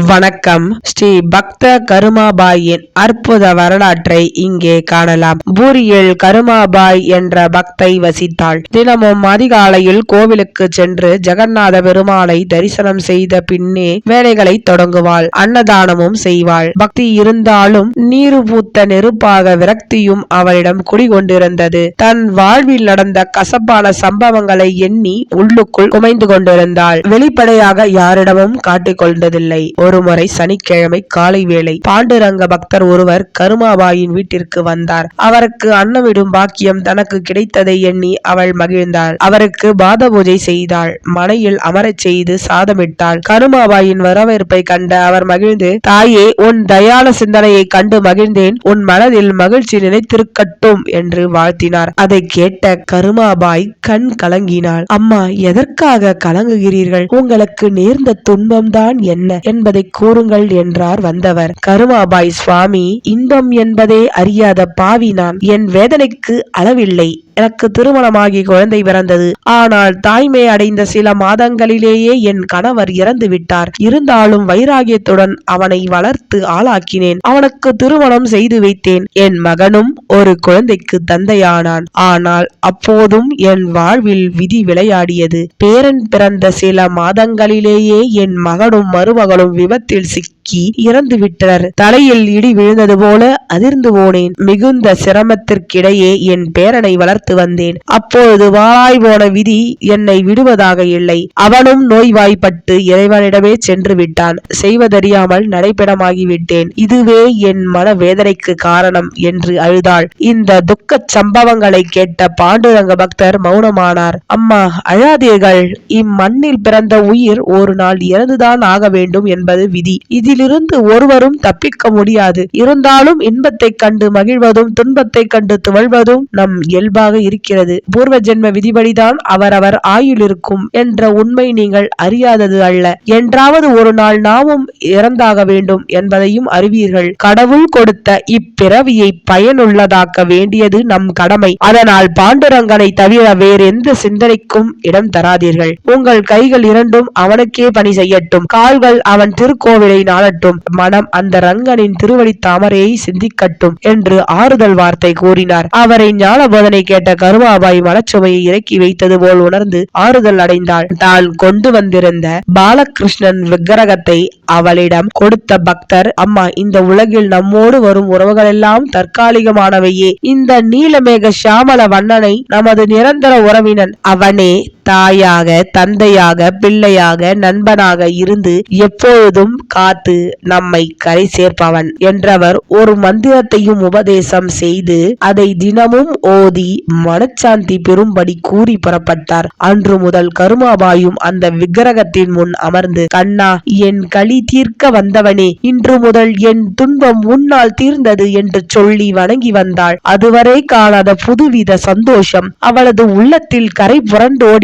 வணக்கம். ஸ்ரீ பக்த கருமாபாயின் அற்புத வரலாற்றை இங்கே காணலாம். பூரியில் கருமாபாய் என்ற பக்தை வசித்தாள். தினமும் அதிகாலையில் கோவிலுக்கு சென்று ஜெகநாத பெருமாளை தரிசனம் செய்த பின்னே வேலைகளை தொடங்குவாள். அன்னதானமும் செய்வாள். பக்தி இருந்தாலும் நீரு பூத்த நெருப்பாக விரக்தியும் அவளிடம் குடிகொண்டிருந்தது. தன் வாழ்வில் நடந்த கசப்பான சம்பவங்களை எண்ணி உள்ளுக்குள் குமைந்து கொண்டிருந்தாள். வெளிப்படையாக யாரிடமும் காட்டிக்கொண்டதில்லை ஒருமுறை சனிக்கிழமை காலை வேளை பாண்டுரங்க பக்தர் ஒருவர் கருமாபாயின் வீட்டிற்கு வந்தார். அவருக்கு அன்னமிடும் பாக்கியம் தனக்கு கிடைத்ததை எண்ணி அவள் மகிழ்ந்தாள். அவருக்கு பாத பூஜை செய்தாள். மனையில் அமரச் செய்து சாதமிட்டாள். கருமாபாயின் வரவேற்பை கண்ட அவர் மகிழ்ந்து தாயே உன் தயால சிந்தனையை கண்டு மகிழ்ந்தேன். உன் மனதில் மகிழ்ச்சி நினைத்திருக்கட்டும் என்று வாழ்த்தினார். அதை கேட்ட கருமாபாய் கண் கலங்கினாள். அம்மா எதற்காக கலங்குகிறீர்கள்? உங்களுக்கு நேர்ந்த துன்பம்தான் என்ன? என்பதை கூறுங்கள் என்றார் வந்தவர். கருமாபாய் சுவாமி இன்பம் என்பதே அறியாத பாவி நான். என் வேதனைக்கு அளவில்லை. எனக்கு திருமணமாகி குழந்தை பிறந்தது. ஆனால் தாய்மை அடைந்த சில மாதங்களிலேயே என் கணவர் இறந்து விட்டார். இருந்தாலும் வைராகியத்துடன் அவனை வளர்த்து ஆளாக்கினேன். அவனுக்கு திருமணம் செய்து வைத்தேன். என் மகனும் ஒரு குழந்தைக்கு தந்தையானான். ஆனால் அப்போதும் என் வாழ்வில் விதி விளையாடியது. பேரன் பிறந்த சில மாதங்களிலேயே என் மகனும் மருமகளும் விபத்தில் சிக்கி இறந்து விட்டனர் தலையில் இடி விழுந்தது போல அதிர்ந்து போனேன். மிகுந்த சிரமத்திற்கிடையே என் பேரனை வளர்த்து வந்தேன். அப்பொழுது வாராய் போன விதி என்னை விடுவதாக இல்லை. அவனும் நோய்வாய்ப்பட்டு இறைவனிடமே சென்று விட்டான். செய்வதறியாமல் நடைபெறமாகிவிட்டேன் இதுவே என் மன வேதனைக்கு காரணம் என்று அழுதாள். இந்த துக்க சம்பவங்களை கேட்ட பாண்டுரங்க பக்தர் மௌனமானார். அம்மா அழாதீர்கள். இம்மண்ணில் பிறந்த உயிர் ஒரு நாள் இறந்துதான் ஆக வேண்டும் என்பது விதி. இதிலிருந்து ஒருவரும் தப்பிக்க முடியாது. இருந்தாலும் இன்பத்தை கண்டு மகிழ்வதும் துன்பத்தை கண்டு துவழ்வதும் நம் இயல்பாக இருக்கிறது. பூர்வ ஜென்ம விதிபடிதான் அவரவர் ஆயுள் இருக்கும் என்ற உண்மை நீங்கள் அறியாதது அல்ல. என்றாவது ஒரு நாள் நாமும் இறந்தாக வேண்டும் என்பதையும் அறிவீர்கள். கடவுள் கொடுத்த இப்பிறவியை பயனுள்ளதாக்க வேண்டியது நம் கடமை. அதனால் பாண்டுரங்கனை தவிர வேறெந்த சிந்தனைக்கும் இடம் தராதீர்கள். உங்கள் கைகள் இரண்டும் அவனுக்கே பணி செய்யட்டும். கால்கள் அவன் திருக்கோவிலை நாடட்டும் மனம் அந்த ரங்கனின் திருவடி தாமரையை சிந்திக்கட்டும் என்று ஆறுதல் வார்த்தை கூறினார். அவரை ஞான போதனை கேட்ட கேட்ட கருமாபாய் மனச்சுமையை இறக்கி வைத்தது போல் உணர்ந்து ஆறுதல் அடைந்தாள். தான் கொண்டு வந்திருந்த பாலகிருஷ்ணன் விக்கிரகத்தை அவளிடம் கொடுத்த பக்தர் அம்மா இந்த உலகில் நம்மோடு வரும் உறவுகள் எல்லாம் தற்காலிகமானவையே. இந்த நீலமேக சியாமல வண்ணனை நமது நிரந்தர உறவினன் அவனே தாயாக தந்தையாக பிள்ளையாக நண்பனாக இருந்து எப்பொழுதும் காத்து நம்மை கரை சேர்ப்பவன் என்றவர் ஒரு மந்திரத்தையும் உபதேசம் செய்து அதை தினமும் ஓதி மனச்சாந்தி பெறும்படி கூறி புறப்பட்டார். அன்று முதல் கருமாபாயும் அந்த விக்கிரகத்தின் முன் அமர்ந்து கண்ணா என் களி தீர்க்க வந்தவனே இன்று முதல் என் துன்பம் உன்னால் தீர்ந்தது என்று சொல்லி வணங்கி வந்தாள். அதுவரை காணாத புதுவித சந்தோஷம் அவளது உள்ளத்தில் கரை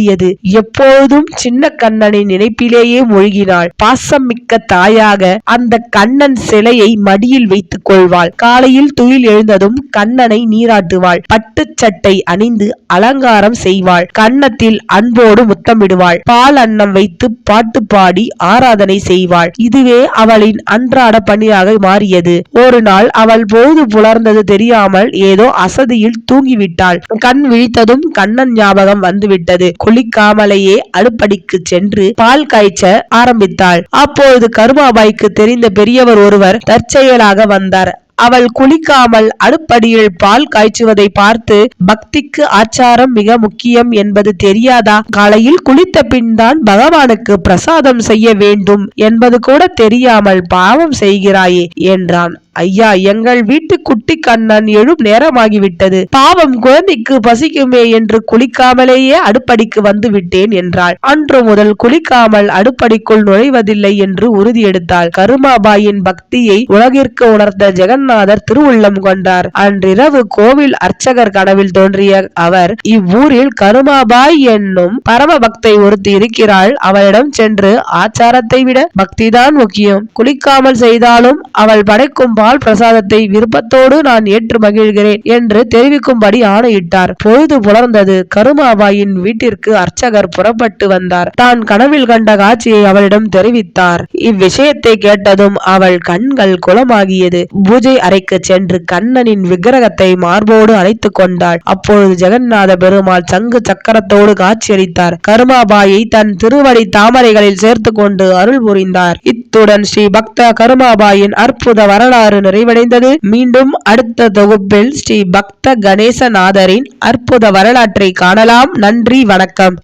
புரண்டோடியது எப்போதும் சின்ன கண்ணனின் நினைப்பிலேயே மூழ்கினாள். பாசம் மிக்க தாயாக அந்த கண்ணன் சிலையை மடியில் வைத்துக் கொள்வாள். காலையில் துயில் எழுந்ததும் கண்ணனை நீராட்டுவாள். பட்டு சட்டை அணிந்து அலங்காரம் செய்வாள். கன்னத்தில் அன்போடு முத்தமிடுவாள். பால் அன்னம் வைத்து பாட்டு பாடி ஆராதனை செய்வாள். இதுவே அவளின் அன்றாட பணியாக மாறியது. ஒரு நாள் அவள் போது புலர்ந்தது தெரியாமல் ஏதோ அசதியில் தூங்கிவிட்டாள். கண் விழித்ததும் கண்ணன் ஞாபகம் வந்துவிட்டது. குளிக்காமலேயே அடுப்படிக்கு சென்று பால் காய்ச்ச ஆரம்பித்தாள். அப்பொழுது கருமாபாய்க்கு தெரிந்த பெரியவர் ஒருவர் தற்செயலாக வந்தார். அவள் குளிக்காமல் அடுப்படியில் பால் காய்ச்சுவதை பார்த்து பக்திக்கு ஆச்சாரம் மிக முக்கியம் என்பது தெரியாதா? காலையில் குளித்த பின் தான் பகவானுக்கு பிரசாதம் செய்ய வேண்டும் என்பது கூட தெரியாமல் பாவம் செய்கிறாயே என்றான். ஐயா எங்கள் வீட்டு குட்டி கண்ணன் எழும் நேரமாகிவிட்டது. பாவம் குழந்தைக்கு பசிக்குமே என்று குளிக்காமலேயே அடுப்படிக்கு வந்து விட்டேன் என்றாள். அன்று முதல் குளிக்காமல் அடுப்படிக்குள் நுழைவதில்லை என்று உறுதி எடுத்தாள். கருமாபாயின் பக்தியை உலகிற்கு உணர்ந்த ஜெகநாதர் திருவுள்ளம் கொண்டார். அன்றிரவு கோவில் அர்ச்சகர் கனவில் தோன்றிய அவர் இவ்வூரில் கருமாபாய் என்னும் பரம பக்தை ஒருத்தி இருக்கிறாள். அவளிடம் சென்று ஆச்சாரத்தை விட பக்திதான் முக்கியம். குளிக்காமல் செய்தாலும் அவள் படைக்கும் பால் பிரசாதத்தை விருப்பத்தோடு நான் ஏற்று மகிழ்கிறேன் என்று தெரிவிக்கும்படி ஆணையிட்டார். பொழுது புலர்ந்தது. கருமாபாயின் வீட்டிற்கு அர்ச்சகர் புறப்பட்டு வந்தார். தான் கனவில் கண்ட காட்சியை அவளிடம் தெரிவித்தார். இவ்விஷயத்தை கேட்டதும் அவள் கண்கள் குளமாகியது. பூஜை அறைக்கு சென்று கண்ணனின் விக்கிரகத்தை மார்போடு அழைத்து கொண்டாள். அப்பொழுது ஜெகநாத பெருமாள் சங்கு சக்கரத்தோடு காட்சியளித்தார். கருமாபாயை தன் திருவடி தாமரைகளில் சேர்த்து கொண்டு அருள் புரிந்தார். இத்துடன் ஸ்ரீ பக்த கருமாபாயின் அற்புத வரலாறு நிறைவடைந்தது. மீண்டும் அடுத்த தொகுப்பில் ஸ்ரீ பக்த கணேசநாதரின் அற்புத வரலாற்றை காணலாம். நன்றி வணக்கம்.